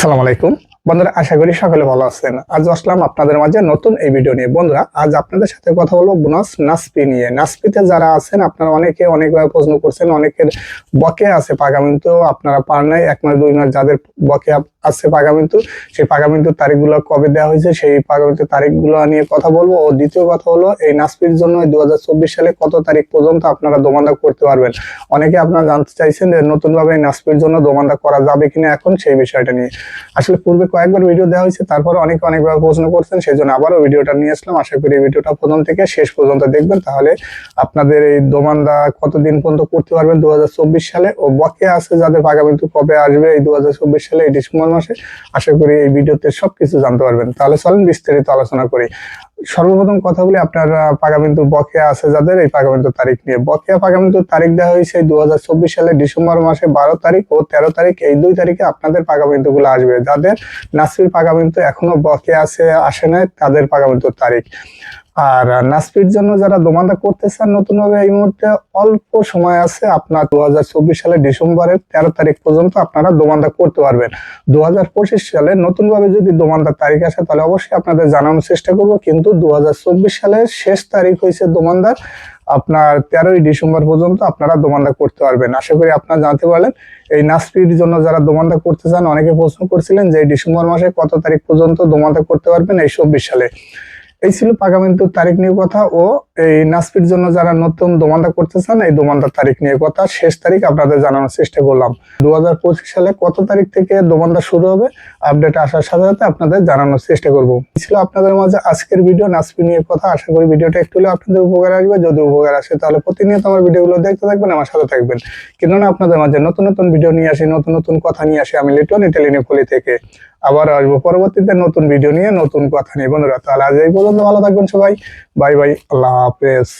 আসসালামু আলাইকুম। বন্ধুরা, আশা করি সকলে ভালো আছেন। আজ আসলাম আপনাদের মাঝে নতুন এই ভিডিও নিয়ে। বন্ধুরা, আজ আপনাদের সাথে কথা বলব বোনাস নাসপি নিয়ে। নাসপিতে যারা আছেন, আপনারা অনেকে অনেকভাবে প্রশ্ন করছেন, অনেকের বকে আছে পাগামিন্তু, আপনারা পার নাই, এক মাস, দুই মাস যাদের বকেয়া আছে পাগামিন্তু, সেই পাগামিন্তুর তারিখগুলো কবে দেওয়া হয়েছে, সেই পাগামিন্তুর তারিখগুলো নিয়ে কথা বলব। ও দ্বিতীয় কথা হলো, এই নাসপির জন্য দু হাজার চব্বিশ সালে কত তারিখ পর্যন্ত আপনারা দোমান্দা করতে পারবেন? অনেকে আপনারা জানতে চাইছেন যে নতুন ভাবে নাসপির জন্য দোমান্দা করা যাবে কিনা এখন সেই বিষয়টা নিয়ে। আসলে পূর্বে কয়েকবার ভিডিও দেওয়া হয়েছে, তারপরে অনেকে অনেকভাবে প্রশ্ন করছেন সেই জন্য আবারও ভিডিওটা নিয়ে আসলাম। আশা করি ভিডিওটা প্রথম থেকে শেষ পর্যন্ত দেখবেন। তাহলে আপনাদের এই দোমান্দা কতদিন পর্যন্ত করতে পারবেন? দু সালে ও বকেয়া আছে যাদের পাগামিন্তু কবে আসবে এই দু সালে, এই ডিসেম্বর মাসে। আশা করি এই ভিডিওতে সবকিছু জানতে পারবেন। তাহলে চলেন বিস্তারিত আলোচনা করি। সর্বপ্রথম কথা বলি, আপনার পাগামিন্তু বকেয়া আছে যাদের, এই পাগামিন্তুর তারিখ নিয়ে। বকেয়া পাগামিন্তুর তারিখ দেওয়া হয়েছে দু হাজার চব্বিশ সালে ডিসেম্বর মাসে বারো তারিখ ও তেরো তারিখ। এই দুই তারিখে আপনাদের পাগামিন্তু গুলো আসবে। যাদের নাসির পাগামিন্তু এখনও বকে আছে, আসে নাই, তাদের পাগামিন্তুর তারিখ। আর নাসপির জন্য যারা দোমান্দা করতে চান নতুন ভাবে এই মুহূর্তে অল্প সময় আছে, আপনার দু সালে ডিসেম্বরের তেরো তারিখ পর্যন্ত আপনারা দোমান্দা করতে পারবেন। দু হাজার পঁচিশ সালে নতুন ভাবে যদি দোমান্দার তারিখ আসে, তাহলে অবশ্যই আপনাদের জানানোর চেষ্টা করব, কিন্তু দু হাজার চব্বিশ সালের শেষ তারিখ হয়েছে দোমান্দার। আপনার তেরোই ডিসেম্বর পর্যন্ত আপনারা দোমান্দা করতে পারবেন। আশা করি আপনারা জানতে পারলেন। এই নাসপির জন্য যারা দোমান্দা করতে চান, অনেকে প্রশ্ন করছিলেন যে ডিসেম্বর মাসে কত তারিখ পর্যন্ত দোমান্দা করতে পারবেন? এই চব্বিশ সালে এই ছিল পাগামিন্তুর তারিখ নিয়ে কথা ও এই নাসপির জন্য যারা নতুন দোমান্দা করতে চান, এই দোমান্দার তারিখ নিয়ে কথা। শেষ তারিখ আপনাদের জানানোর চেষ্টা করলাম। দু সালে কত তারিখ থেকে দোমান্দা শুরু হবে? আপডেট আসার সাথে সাথে আপনাদের জানানোর চেষ্টা করব। ছিল আপনাদের মাঝে আজকের ভিডিও নাসপি নিয়ে কথা। আশা করি ভিডিওটা একটু হলে আপনাদের উপকার আসবে। যদি উপকার আসে, তাহলে প্রতিনিয়ত আমার ভিডিওগুলো দেখতে থাকবেন, আমার সাথে থাকবেন। কেননা আপনাদের মাঝে নতুন নতুন ভিডিও নিয়ে আসি, নতুন নতুন কথা নিয়ে আসি। আমি লিটন ইটালিনি থেকে আবার আসব। পরবর্তীতে নতুন ভিডিও নিয়ে নতুন কথা নিয়ে। বন্ধুরা, তাহলে আজ এই পর্যন্ত ভালো থাকবেন সবাই। বাই বাই আল্লাহ হাফেজ।